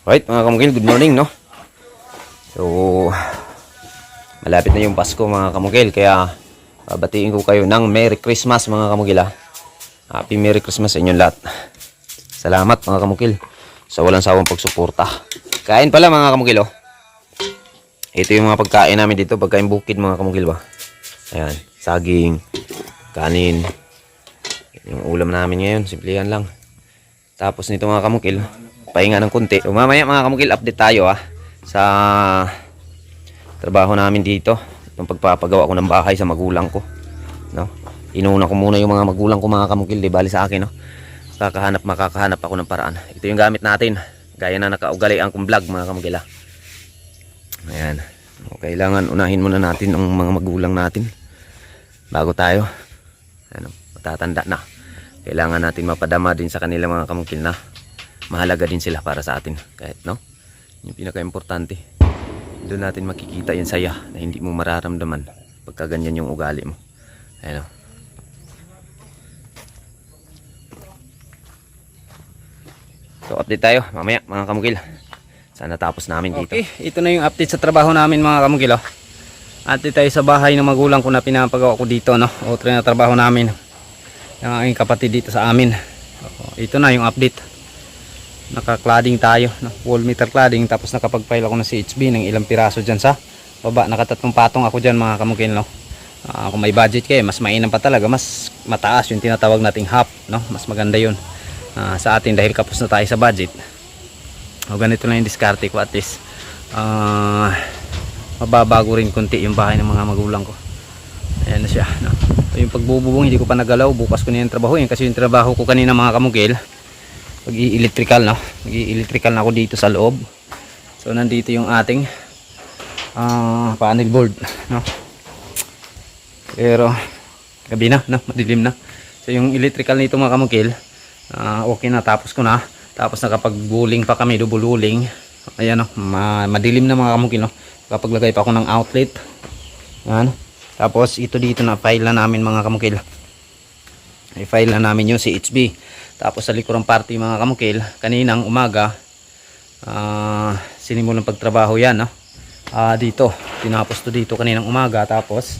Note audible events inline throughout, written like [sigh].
Right, mga kamukil, good morning, no? So, malapit na yung Pasko, mga kamukil, kaya babatiin ko kayo ng Merry Christmas, mga kamukil, ha? Happy Merry Christmas sa inyong lahat. Salamat, mga kamukil, sa walang sawang pagsuporta. Kain pala, mga kamukil, oh. Ito yung mga pagkain namin dito, pagkain bukid, mga kamukil, ba? Ayan, saging, kanin. Yung ulam namin ngayon, simple yan lang. Tapos nito mga kamukil, pahinga ng konti. So, mamaya mga kamukil, update tayo ha sa trabaho namin dito. Itong pagpapagawa ko ng bahay sa magulang ko. No? Inuna ko muna yung mga magulang ko mga kamukil, di bali sa akin. No? Kakahanap, makakahanap ako ng paraan. Ito yung gamit natin. Gaya na nakaugalian kong vlog mga kamukil ha. Ayan. O, Kailangan unahin muna natin ang mga magulang natin. Bago tayo. Ano, matatanda na kailangan natin mapadama din sa kanila mga kamungkil na mahalaga din sila para sa atin kahit no yung pinaka-importante doon natin makikita yung saya na hindi mo mararamdaman pagka ganyan yung ugali mo ayun o so update tayo mamaya mga kamungkil sana tapos namin dito Okay, ito na yung update sa trabaho namin mga kamugilo. Ate tayo sa bahay ng magulang ko na pinapagawa ko dito, no? Otro na trabaho namin. Yung aking kapatid dito sa amin. Ito na yung update. Naka-cladding tayo, no? Wall meter cladding tapos nakapag-file ako ng CHB ng ilang piraso diyan sa baba. Nakatatlong patong ako diyan mga kamugil, no? Ah, kung may budget kayo, mas mainam pa talaga, mas mataas yung tinatawag nating half, no? Mas maganda yun ah, sa atin dahil kapos na tayo sa budget. O ganito lang yung diskarte ko at least ah mababago rin konti yung bahay ng mga magulang ko. Ayan na siya. No? Yung pagbububong hindi ko pa nagalaw. Bukas ko na yung trabaho. Yan kasi yung trabaho ko kanina mga kamugil. Pag i-electrical no. Pag i-electrical na ako dito sa loob. So nandito yung ating ah panel board. No? Pero gabi na. No? Madilim na. So yung electrical nito mga kamugil. ah, okay na. Tapos ko na. Tapos nakapag-buling pa kami, double buling. Ayan no, ma madilim na mga kamukil no. Kapaglagay pa ako ng outlet. Ayan. Tapos ito dito na file na namin mga kamukil. I-file na namin yung CHB. Tapos sa likurang party mga kamukil, kaninang umaga, ah sinimulang pagtrabaho yan no. Ah dito, tinapos to dito kaninang umaga tapos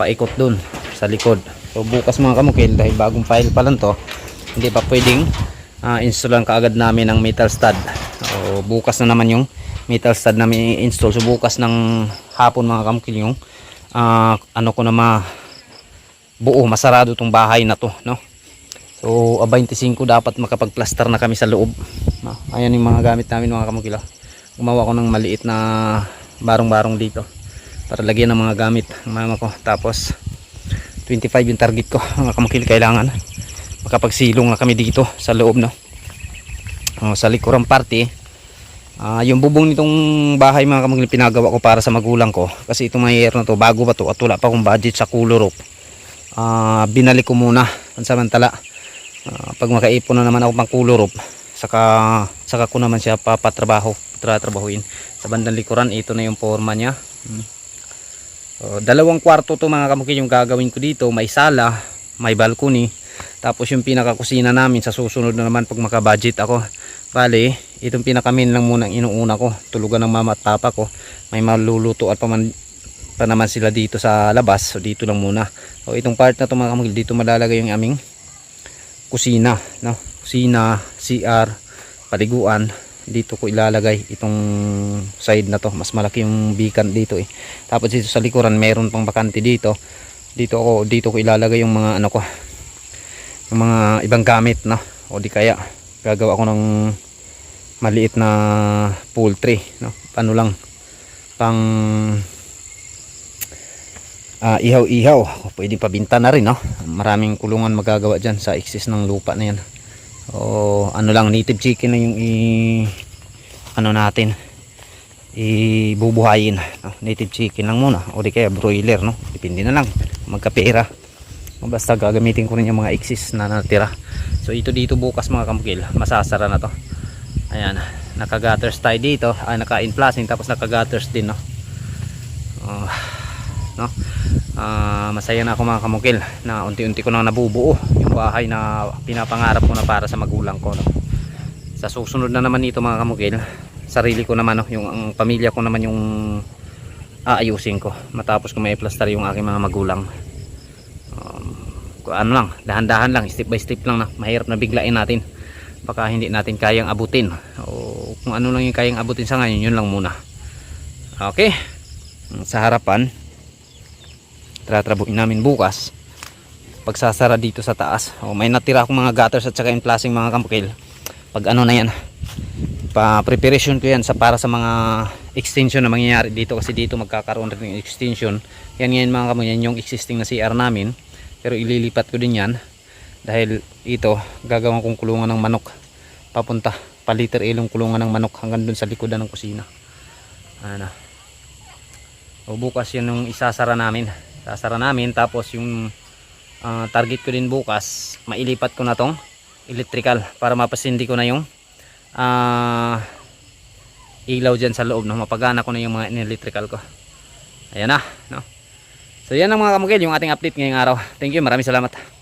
paikot dun sa likod. So bukas mga kamukil dahil bagong file pa lang to, hindi pa pwedeng uh, installan kaagad namin ng metal stud o bukas na naman yung metal stud namin i-install so bukas ng hapon mga kamkil yung ah, ano ko na ma buo masarado tong bahay na to no so a 25 dapat makapag-plaster na kami sa loob. No? ayan yung mga gamit namin mga kamkil oh. gumawa ko ng maliit na barong-barong dito para lagyan ng mga gamit ng mama ko. Tapos 25 yung target ko [laughs] mga kamkil kailangan. Makapagsilong na kami dito sa loob no? Oh, sa likurang party ah, yung bubong nitong bahay mga kamagli pinagawa ko para sa magulang ko. Kasi itong mga year na to bago pa to at wala pa akong budget sa kulor ah, binalik ko muna. Pansamantala ah, pag makaipon na naman ako pang kulor saka, saka ko naman siya papatrabaho tratrabahuin sa bandang likuran ito na yung forma niya hmm. So, dalawang kwarto to mga kamukil yung gagawin ko dito may sala may balcony tapos yung pinakakusina namin sa susunod na naman pag makabudget ako. Bali, itong pinakamin lang muna ang inuuna ko. Tulugan ng mama at papa ko. May maluluto at paman, pa naman sila dito sa labas. So dito lang muna. So itong part na to mga kamagil, dito malalagay yung aming kusina. No? Kusina, CR, paliguan. Dito ko ilalagay itong side na to. Mas malaki yung beacon dito eh. Tapos dito sa likuran, meron pang bakante dito. Dito ako, dito ko ilalagay yung mga ano ko, yung mga ibang gamit no o di kaya gagawa ko ng maliit na poultry no ano lang pang ah, ihaw-ihaw. Pwede pabinta na rin no? Maraming kulungan magagawa dyan sa excess ng lupa na yan. O ano lang native chicken na yung i ano natin ibubuhayin native chicken lang muna. O di kaya broiler no? Depende na lang. Magkapera. Basta gagamitin ko rin yung mga excess na natira. So ito dito bukas mga kamukil masasara na to. Ayan. Naka gutters tayo dito. Ay naka inflasing tapos naka gutters din no? Uh, no? Ah, masaya na ako mga kamukil na unti-unti ko na nabubuo yung bahay na pinapangarap ko na para sa magulang ko no? sa susunod na naman nito mga kamukil sarili ko naman no, yung ang pamilya ko naman yung aayusin ko matapos ko may plaster yung aking mga magulang. Um, ano lang dahan-dahan lang step by step lang na mahirap na biglain natin. Baka hindi natin kayang abutin. O kung ano lang yung kayang abutin sa ngayon yun lang muna. Okay? Sa harapan tratrabuin namin bukas. Pagsasara dito sa taas. O may natira akong mga gutters at saka plasing mga kampukil. Pag ano na yan pa preparation ko yan sa para sa mga extension na mangyayari dito. Kasi dito magkakaroon rin ng extension. Yan ngayon mga kamu yan yung existing na CR namin. Pero ililipat ko din yan. Dahil ito gagawin kong kulungan ng manok. Papunta paliter ilong kulungan ng manok hanggang dun sa likodan ng kusina. Ano o bukas yun yung isasara namin sasara namin tapos yung ah, target ko din bukas mailipat ko na tong electrical para mapasindi ko na yung ah, ilaw dyan sa loob no? mapagana ko na yung mga electrical ko ayan na no? so yan ang mga kamukil yung ating update ngayong araw thank you maraming salamat